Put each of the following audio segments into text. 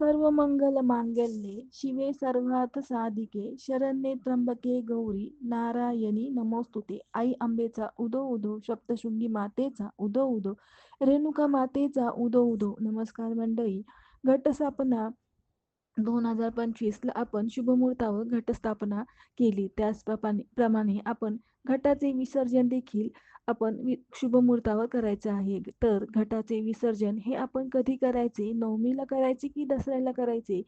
सर्व मंगल मांगल्ये शिवे सर्वार्थ साधिके शरण्ये त्र्यंबके गौरी नारायणी नमोस्तुते. आई अंबेचा उदो उदो सप्तशृंगी मातेचा उदो उदो रेणुका मातेचा उदो उदो. नमस्कार मंडळी घटस्थापना दोन हजार पंचवीसला आपण शुभमुहूर्तावर घटस्थापना केली. त्याचप्रमाणे प्रमाणे आपण घटाचे विसर्जन देखील आपण शुभमुहूर्तावर करायचं आहे. तर घटाचे विसर्जन हे आपण कधी करायचे? नवमीला करायचे की दसऱ्याला करायचे?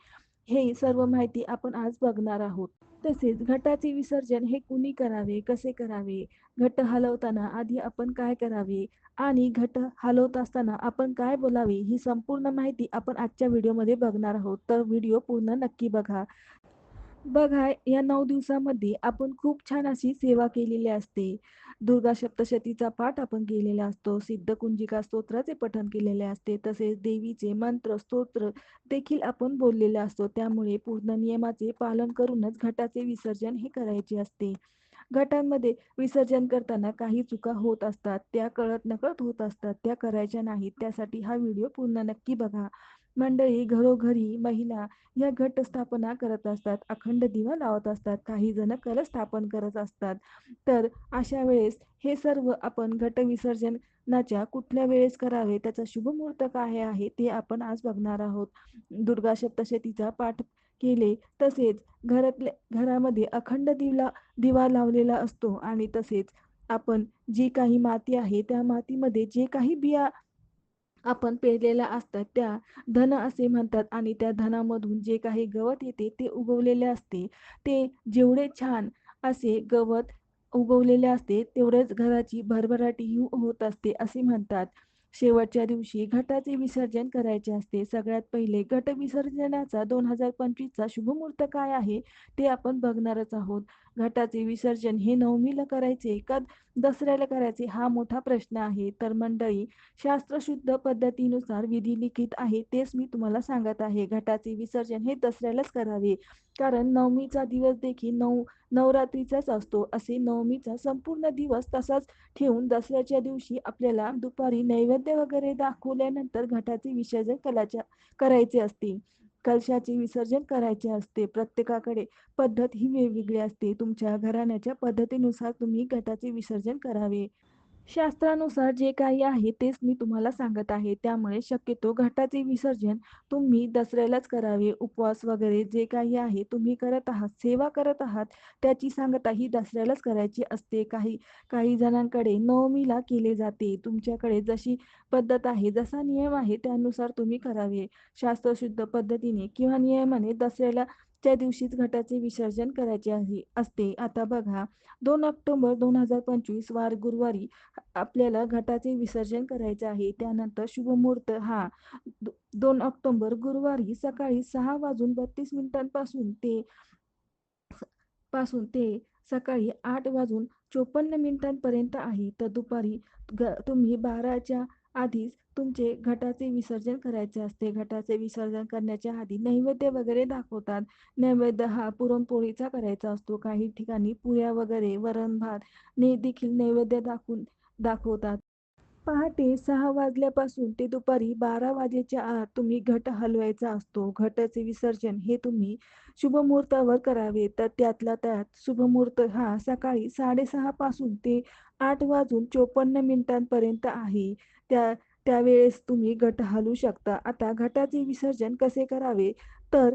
हे सर्व माहिती आपण आज बघणार आहोत. तसेच घटाचे विसर्जन हे कुणी करावे? कसे करावे? घट हलवताना आधी आपण काय करावे? आणि घट हलवत असताना आपण काय बोलावे? ही संपूर्ण माहिती आपण आजच्या व्हिडिओमध्ये बघणार आहोत. तर व्हिडिओ पूर्ण नक्की बघा. बघा या नऊ दिवसामध्ये आपण खूप छान अशी सेवा केलेली असते. दुर्गा सप्तशतीचा पाठ आपण केलेला असतो. सिद्ध कुंजिका स्तोत्राचे पठण केलेले असते. तसेच देवीचे मंत्र स्तोत्र देखील आपण बोललेले असतो. त्यामुळे पूर्ण नियमाचे पालन करूनच घटाचे विसर्जन हे करायचे असते. घटांमध्ये विसर्जन करताना काही चुका होत असतात त्या कळत नकळत होत असतात त्या करायच्या नाहीत. त्यासाठी हा व्हिडिओ पूर्ण नक्की बघा. मंडळी घरोघरी महिला या घट स्थापना करत असतात अखंड दिवा लावत असतात काही जण कल स्थापन करत असतात. तर अशा वेळेस हे सर्व आपण घट विसर्जनाच्या कुठल्या वेळेस करावे त्याचा शुभ मुहूर्त काय आहे ते आपण आज बघणार आहोत. दुर्गा सप्तशतीचा पाठ केले. तसेच घरातल्या घरामध्ये अखंड दिवा दिवा लावलेला असतो आणि तसेच आपण जी काही माती आहे त्या मातीमध्ये जे काही बिया आपण पेरलेल्या असतात त्या धन असे म्हणतात आणि त्या धनामधून जे काही गवत येते ते उगवलेले असते. ते जेवढे छान असे गवत उगवलेले असते तेवढेच घराची भरभराटी होत असते असे म्हणतात. शेवटच्या दिवशी घटाचे विसर्जन करायचे असते. सगळ्यात पहिले घट विसर्जनाचा दोन हजार पंचवीसचा शुभमुहूर्त काय आहे? ते आपण बघणारच आहोत. घटाचे विसर्जन हे नवमीला करायचे का दसऱ्याला करायचे? हा मोठा प्रश्न आहे. तर मंडळी शास्त्रशुद्ध पद्धतीनुसार विधी लिखित आहे तेच मी तुम्हाला सांगत आहे. घटाचे विसर्जन हे दसऱ्यालाच करावे. कारण नवमीचा दिवस देखील नऊ नवरात्रीचाच असतो. असे नवमीचा संपूर्ण दिवस तसाच ठेवून दसऱ्याच्या दिवशी आपल्याला दुपारी नैवेद्य वगैरे दाखवल्यानंतर घटाचे विसर्जन कलाच्या करायचे असते. कलशाचे विसर्जन करायचे असते. प्रत्येकाकडे पद्धत ही वेगवेगळी असते. तुमच्या घराण्याच्या पद्धतीनुसार तुम्ही घटाचे विसर्जन करावे. शास्त्रानुसार जे काही आहे तेच मी तुम्हाला सांगत आहे. त्यामुळे शक्यतो घटाचे विसर्जन तुम्ही दसऱ्यालाच करावे. उपवास वगैरे जे काही आहे तुम्ही करत आहात सेवा करत आहात त्याची सांगता ही दसऱ्यालाच करायची असते. काही काही जणांकडे नवमीला केले जाते. तुमच्याकडे जशी पद्धत आहे जसा नियम आहे त्यानुसार तुम्ही करावे. शास्त्रशुद्ध पद्धतीने किंवा नियमाने दसऱ्याला त्या दिवशीच घटाचे विसर्जन करायचे आहे असते. आता बघा दोन ऑक्टोबर दोन हजार पंचवीस वार गुरुवारी आपल्याला घटाचे विसर्जन करायचे आहे. त्यानंतर शुभमुहूर्त हा दोन ऑक्टोबर गुरुवारी सकाळी सहा वाजून बत्तीस मिनिटांपासून ते पासून ते सकाळी आठ वाजून चोपन्न मिनिटांपर्यंत आहे. तर दुपारी ग तुम्ही बाराच्या आधीच तुमचे घटाचे विसर्जन करायचे असते. घटाचे विसर्जन करण्याच्या आधी नैवेद्य वगैरे दाखवतात. नैवेद्य हा पुरणपोळीचा करायचा असतो. काही ठिकाणी पुऱ्या वगैरे वरण भात ने देखील नैवेद्य दाखवून दाखवतात. पहाटे सहा वाजल्यापासून ते दुपारी बारा वाजेच्या आत तुम्ही घट हलवायचा असतो. घटाचे विसर्जन हे तुम्ही शुभमुहूर्तावर करावे. तर त्यातला त्यात शुभमुहूर्त हा सकाळी साडेसहा पासून ते आठ वाजून चोपन्न मिनिटांपर्यंत आहे. त्या त्यावेळेस तुम्ही घट हलू शकता. आता घटाचे विसर्जन कसे करावे? तर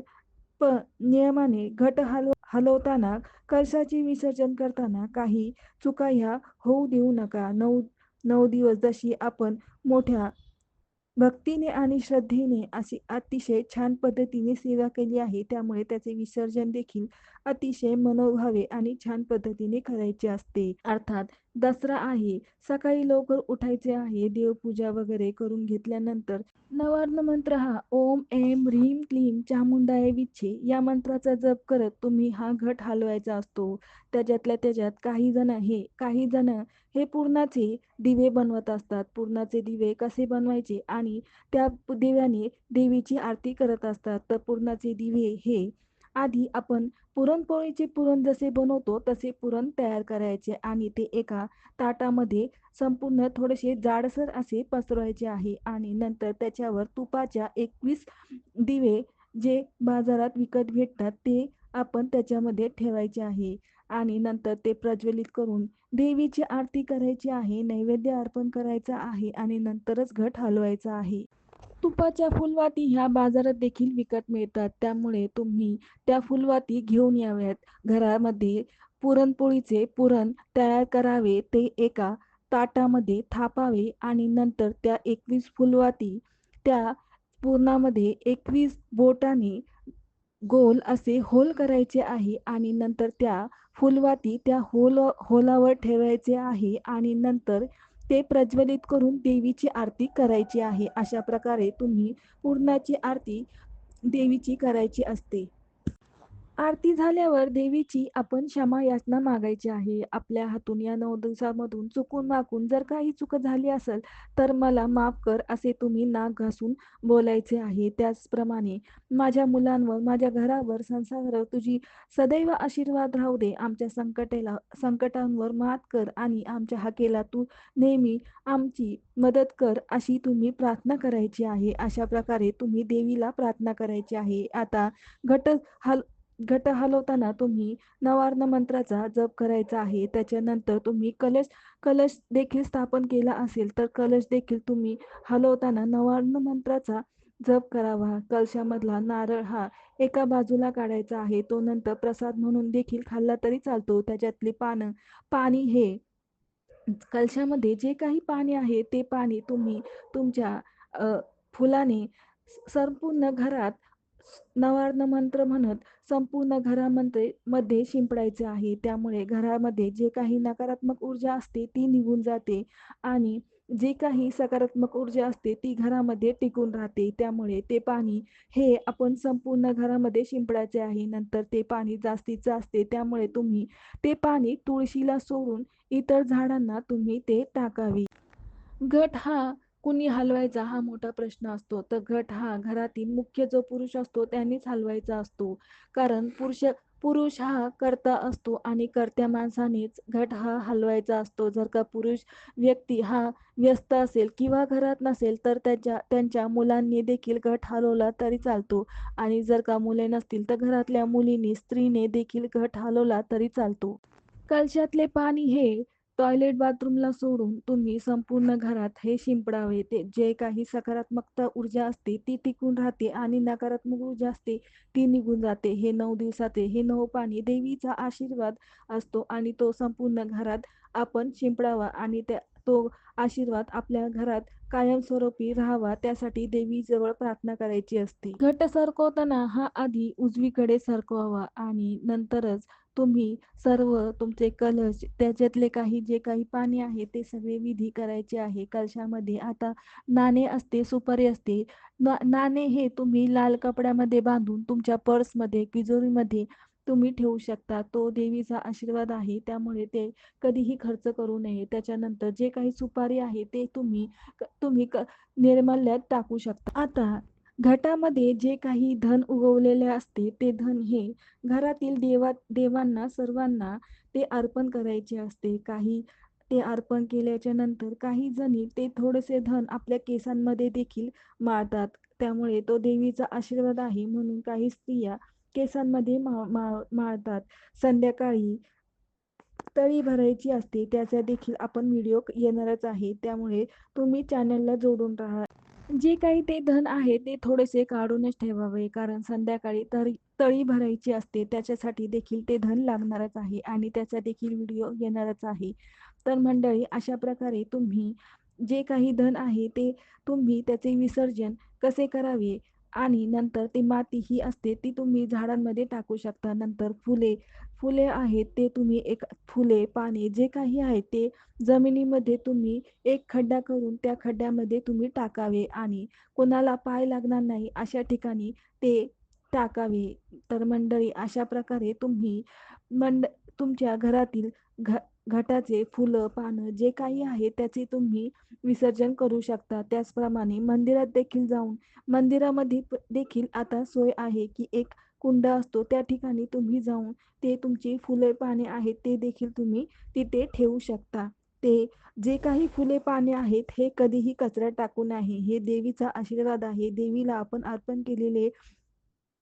प नियमाने घट हलव हलवताना कलशाचे विसर्जन करताना काही चुका ह्या होऊ देऊ नका. नऊ नऊ दिवस जशी आपण मोठ्या भक्तीने आणि श्रद्धेने अशी अतिशय छान पद्धतीने सेवा केली आहे त्यामुळे त्याचे विसर्जन देखील अतिशय मनोभावे आणि छान पद्धतीने करायचे असते. अर्थात दसरा आहे. सकाळी लवकर उठायचे आहे. देवपूजा वगैरे करून घेतल्यानंतर नवर्ण मंत्र हा ओम एम ह्रीम क्लीम चामुंडाय विच्छे या मंत्राचा जप करत तुम्ही हा घट हलवायचा असतो. त्याच्यातल्या त्याच्यात काही जण हे काही जण हे पूर्णाचे दिवे बनवत असतात. पूर्णाचे दिवे कसे बनवायचे आणि त्या दिव्याने देवीची आरती करत असतात. तर पूर्णाचे दिवे हे आधी आपण पुरणपोळीचे पुरण जसे बनवतो तसे पुरण तयार करायचे आणि ते एका ताटामध्ये संपूर्ण थोडेसे जाडसर असे पसरवायचे आहे आणि नंतर त्याच्यावर तुपाच्या एकवीस दिवे जे बाजारात विकत भेटतात ते आपण त्याच्यामध्ये ठेवायचे आहे आणि नंतर ते प्रज्वलित करून देवीची आरती करायची आहे नैवेद्य अर्पण करायचा आहे आणि नंतरच घट हलवायचा आहे. तुपाच्या फुलवाती ह्या बाजारात देखील विकत मिळतात. त्यामुळे तुम्ही त्या फुलवाती घेऊन याव्यात. घरामध्ये पुरणपोळीचे पुरण तयार करावे. ते एका ताटामध्ये थापावे आणि नंतर त्या एकवीस फुलवाती त्या पुरणामध्ये एकवीस बोटाने गोल असे होल करायचे आहे आणि नंतर त्या फुलवाती त्या होल होलावर ठेवायचे आहे आणि नंतर ते प्रज्वलित करून देवीची आरती करायची आहे. अशा प्रकारे तुम्ही पूर्णाची आरती देवीची करायची असते. आरती झाल्यावर देवीची आपण क्षमा याचना मागायची आहे. आपल्या हातून या नऊ दिवसामधून चुकून माकून जर काही चूक झाली असेल तर मला माफ कर असे तुम्ही नाक घासून बोलायचे आहे. त्याचप्रमाणे माझ्या मुलांवर माझ्या घरावर संसारावर तुझी सदैव आशीर्वाद राहू दे. आमच्या संकटेला संकटांवर मात कर आणि आमच्या हाकेला तू नेहमी आमची मदत कर अशी तुम्ही प्रार्थना करायची आहे. अशा प्रकारे तुम्ही देवीला प्रार्थना करायची आहे. आता घट हल घट हलवताना तुम्ही नवार्ण मंत्राचा जप करायचा आहे. त्याच्यानंतर तुम्ही कलश कलश देखील स्थापन केला असेल तर कलश देखील तुम्ही हलवताना नवार्ण मंत्राचा जप करावा. कलशामधला नारळ हा एका बाजूला काढायचा आहे. तो नंतर प्रसाद म्हणून देखील खाल्ला तरी चालतो. त्याच्यातली पानं पाणी हे कलशामध्ये जे काही पाणी आहे ते पाणी तुम्ही तुमच्या फुलाने संपूर्ण घरात नवार्ण मंत्र म्हणत संपूर्ण घरामध्ये मध्ये शिंपडायचे आहे. त्यामुळे घरामध्ये जे काही नकारात्मक ऊर्जा असते ती निघून जाते आणि जे काही सकारात्मक ऊर्जा असते ती घरामध्ये टिकून राहते. त्यामुळे ते पाणी हे आपण संपूर्ण घरामध्ये शिंपडायचे आहे. नंतर ते पाणी जास्तीचं असते. त्यामुळे तुम्ही ते पाणी तुळशीला सोडून इतर झाडांना तुम्ही ते टाकावे. गट हा कुणी हलवायचा हा मोठा प्रश्न असतो तर घट हा घरातील मुख्य जो पुरुष असतो त्यांनीच हलवायचा असतो. कारण पुरुष पुरुष हा करता असतो आणि कर्त्या माणसानेच घट हा हलवायचा असतो. जर का पुरुष व्यक्ती हा व्यस्त असेल किंवा घरात नसेल तर त्याच्या त्यांच्या मुलांनी देखील घट हलवला तरी चालतो. आणि जर का मुले नसतील तर घरातल्या मुलीने स्त्रीने देखील घट हलवला तरी चालतो. कलशातले पाणी हे टॉयलेट बाथरूमला सोडून तुम्ही संपूर्ण घरात हे शिंपडावे. ते जे काही सकारात्मकता ऊर्जा असते ती टिकून राहते आणि नकारात्मक ऊर्जा असते ती निघून जाते. हे नऊ दिवसाचे हे नऊ पाणी देवीचा आशीर्वाद असतो आणि तो संपूर्ण घरात आपण शिंपडावा आणि त्या तो आशीर्वाद आपल्या घरात कायमस्वरूपी राहावा त्यासाठी देवीजवळ प्रार्थना करायची असते. घट सरकवताना हा आधी उजवीकडे सरकवावा आणि नंतरच तुम्ही सर्व तुमचे कलश त्याच्यातले काही जे काही पाणी आहे ते सगळे विधी करायचे आहे. कलशामध्ये आता नाणे असते सुपारी असते. नाणे हे तुम्ही लाल कपड्यामध्ये बांधून तुमच्या पर्समध्ये तिजोरीमध्ये तुम्ही ठेवू शकता. तो देवीचा आशीर्वाद आहे. त्यामुळे ते कधीही खर्च करू नये. त्याच्यानंतर जे काही सुपारी आहे ते तुम्ही तुम्ही निर्मल्यात टाकू शकता. आता घटामध्ये जे काही धन उगवलेले असते ते धन हे घरातील देवा देवांना सर्वांना ते अर्पण करायचे असते. काही ते अर्पण केल्याच्यानंतर काही जणी ते थोडेसे धन आपल्या केसांमध्ये देखील माळतात त्यामुळे तो देवीचा आशीर्वाद आहे. म्हणून काही स्त्रिया केसांमध्ये मा मा माळतात संध्याकाळी तळी भरायची असते त्याचा देखील आपण व्हिडिओ येणारच आहे. त्यामुळे तुम्ही चॅनलला जोडून राहा. जे काही ते धन आहे ते थोडेसे काढूनच ठेवावे. कारण संध्याकाळी तरी तळी भरायची असते त्याच्यासाठी देखील ते धन लागणारच आहे आणि त्याचा देखील व्हिडिओ येणारच आहे. तर मंडळी अशा प्रकारे तुम्ही जे काही धन आहे ते तुम्ही त्याचे विसर्जन कसे करावे? आणि नंतर ती माती ही असते ती तुम्ही झाडांमध्ये टाकू शकता. नंतर फुले फुले आहेत ते तुम्ही एक फुले पाने जे काही आहे ते जमिनीमध्ये तुम्ही एक खड्डा करून त्या खड्ड्यामध्ये तुम्ही टाकावे आणि कोणाला पाय लागणार नाही अशा ठिकाणी ते टाकावे. तर मंडळी अशा प्रकारे तुम्ही मंड तुमच्या घरातील घ घटाचे फुलं पानं जे काही आहे त्याचे तुम्ही विसर्जन करू शकता. त्याचप्रमाणे मंदिरात देखील जाऊन मंदिरामध्ये देखील आता सोय आहे की एक कुंड असतो त्या ठिकाणी तुम्ही जाऊन ते तुमची फुले पाने आहेत ते देखील तुम्ही तिथे ठेवू शकता. ते जे काही फुले पाने आहेत हे कधीही कचऱ्यात टाकू नये. हे देवीचा आशीर्वाद आहे. देवीला आपण अर्पण केलेले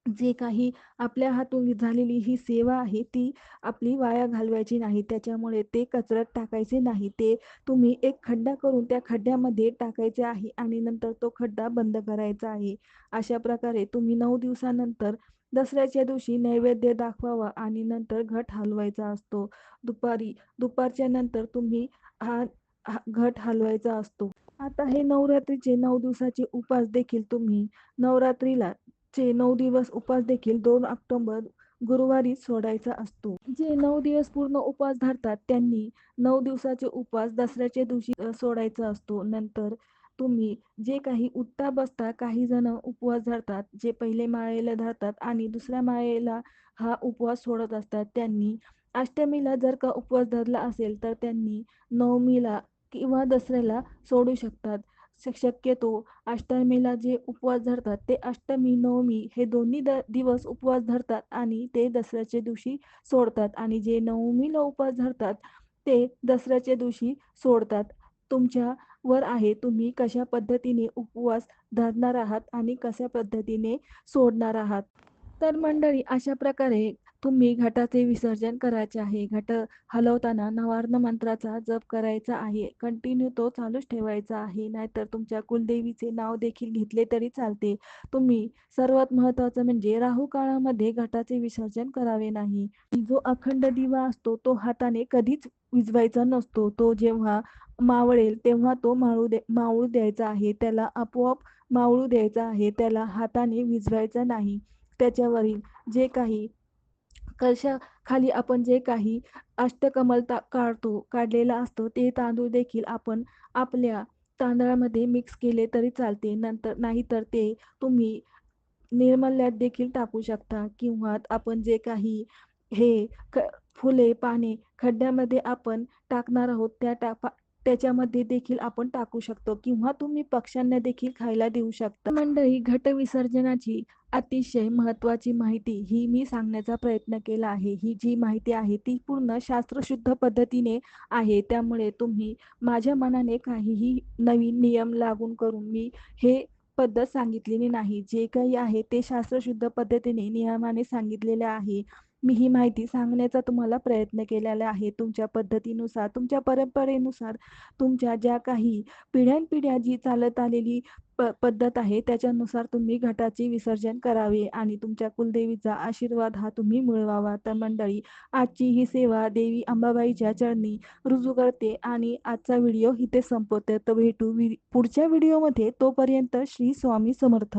जे काही आपल्या हातून झालेली ही सेवा आहे ती आपली वाया घालवायची नाही. त्याच्यामुळे ते कचऱ्यात टाकायचे नाही. ते तुम्ही एक खड्डा करून त्या खड्ड्यामध्ये टाकायचे आहे आणि नंतर तो खड्डा बंद करायचा आहे. अशा प्रकारे तुम्ही नऊ दिवसानंतर दसऱ्याच्या दिवशी नैवेद्य दाखवावा आणि नंतर घट हलवायचा असतो. दुपारी दुपारच्या नंतर तुम्ही हा हा घट हलवायचा असतो. आता हे नवरात्रीचे नऊ दिवसाचे उपास देखील तुम्ही नवरात्रीला चे नऊ दिवस उपास देखील दोन ऑक्टोबर गुरुवारी सोडायचा असतो. जे नऊ दिवस पूर्ण उपवास धरतात त्यांनी नऊ दिवसाचे उपवास दसऱ्याच्या दिवशी सोडायचा असतो. नंतर तुम्ही जे काही उठता बसता काही जण उपवास धरतात जे पहिले माळेला धरतात आणि दुसऱ्या माळेला हा उपवास सोडत असतात त्यांनी अष्टमीला जर का उपवास धरला असेल तर त्यांनी नवमीला किंवा दसऱ्याला सोडू शकतात. शक्यतो अष्टमीला जे उपवास धरतात ते अष्टमी नवमी हे दोन्ही द दिवस उपवास धरतात आणि ते दसऱ्याच्या दिवशी सोडतात आणि जे नवमीला उपवास धरतात ते दसऱ्याच्या दिवशी सोडतात. तुमच्या वर आहे तुम्ही कशा पद्धतीने उपवास धरणार आहात आणि कशा पद्धतीने सोडणार आहात? तर मंडळी अशा प्रकारे तुम्ही घटाचे विसर्जन करायचे आहे. घट हलवताना नवार्ण मंत्राचा जप करायचा आहे. कंटिन्यू तो चालूच ठेवायचा आहे. नाहीतर तुमच्या कुलदेवीचे नाव देखील घेतले तरी चालते. तुम्ही सर्वात महत्त्वाचं म्हणजे राहू काळामध्ये घटाचे विसर्जन करावे नाही. जो अखंड दिवा असतो तो हाताने कधीच विजवायचा नसतो. तो जेव्हा मावळेल तेव्हा तो माळू दे मावळू द्यायचा आहे. त्याला आपोआप मावळू द्यायचा आहे. त्याला हाताने विजवायचा नाही. त्याच्यावरील जे काही कशा खाली आपण जे काही अष्टकमल ता काढतो काढलेला असतो ते तांदूळ देखील आपण आपल्या तांदळामध्ये मिक्स केले तरी चालते. नंतर नाहीतर ते तुम्ही निर्मल्यात देखील टाकू शकता किंवा आपण जे काही हे ख फुले पाने खड्ड्यामध्ये आपण टाकणार आहोत त्या टापा त्याच्यामध्ये देखील आपण टाकू शकतो किंवा तुम्ही पक्ष्यांना देखील खायला देऊ शकता. मंडळी घट विसर्जनाची अतिशय महत्त्वाची माहिती ही मी सांगण्याचा प्रयत्न केला आहे. ही जी माहिती आहे ती पूर्ण शास्त्रशुद्ध पद्धतीने आहे. त्यामुळे तुम्ही माझ्या मनाने काहीही नवीन नियम लागून करून मी हे पद्धत सांगितलेली नाही. जे काही आहे ते शास्त्रशुद्ध पद्धतीने नियमाने सांगितलेले आहे. मी ही माहिती सांगण्याचा तुम्हाला प्रयत्न केलेला आहे. तुमच्या पद्धतीनुसार तुमच्या परंपरेनुसार तुमच्या ज्या काही पिढ्यानपिढ्या जी चालत आलेली प पद्धत आहे त्याच्यानुसार तुम्ही घटाचे विसर्जन करावे आणि तुमच्या कुलदेवीचा आशीर्वाद हा तुम्ही मिळवावा. तर मंडळी आजची ही सेवा देवी अंबाबाईच्या चरणी रुजू करते आणि आजचा व्हिडिओ इथे संपवते. तर भेटू वि पुढच्या व्हिडिओमध्ये. तोपर्यंत श्री स्वामी समर्थ.